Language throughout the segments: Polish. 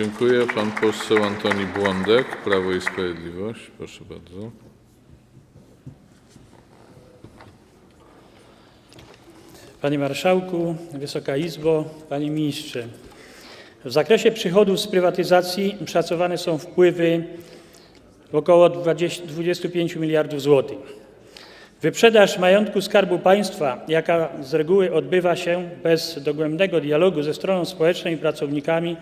Dziękuję. Pan poseł Antoni Błądek, Prawo i Sprawiedliwość. Proszę bardzo. Panie Marszałku, Wysoka Izbo, Panie Ministrze. W zakresie przychodów z prywatyzacji szacowane są wpływy około 20, 25 miliardów złotych. Wyprzedaż majątku Skarbu Państwa, jaka z reguły odbywa się bez dogłębnego dialogu ze stroną społeczną i pracownikami,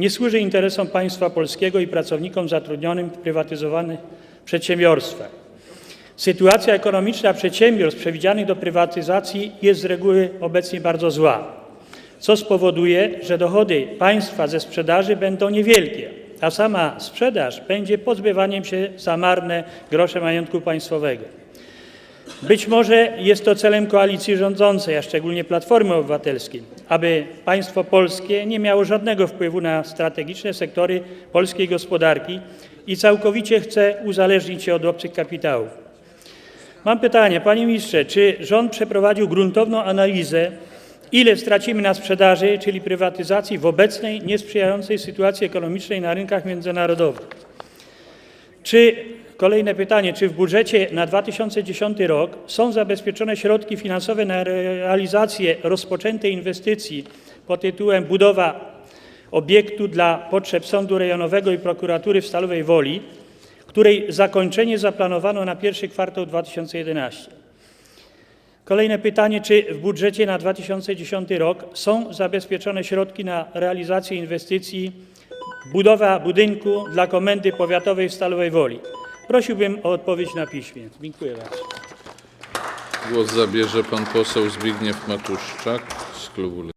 nie służy interesom państwa polskiego i pracownikom zatrudnionym w prywatyzowanych przedsiębiorstwach. Sytuacja ekonomiczna przedsiębiorstw przewidzianych do prywatyzacji jest z reguły obecnie bardzo zła, co spowoduje, że dochody państwa ze sprzedaży będą niewielkie, a sama sprzedaż będzie pozbywaniem się za marne grosze majątku państwowego. Być może jest to celem koalicji rządzącej, a szczególnie Platformy Obywatelskiej, aby państwo polskie nie miało żadnego wpływu na strategiczne sektory polskiej gospodarki i całkowicie chce uzależnić się od obcych kapitałów. Mam pytanie, panie ministrze, czy rząd przeprowadził gruntowną analizę, ile stracimy na sprzedaży, czyli prywatyzacji w obecnej niesprzyjającej sytuacji ekonomicznej na rynkach międzynarodowych? Czy kolejne pytanie, czy w budżecie na 2010 rok są zabezpieczone środki finansowe na realizację rozpoczętej inwestycji pod tytułem budowa obiektu dla potrzeb Sądu Rejonowego i Prokuratury w Stalowej Woli, której zakończenie zaplanowano na pierwszy kwartał 2011? Kolejne pytanie, czy w budżecie na 2010 rok są zabezpieczone środki na realizację inwestycji budowa budynku dla Komendy Powiatowej w Stalowej Woli? Prosiłbym o odpowiedź na piśmie. Dziękuję bardzo. Głos zabierze pan poseł Zbigniew Matuszczak z klubu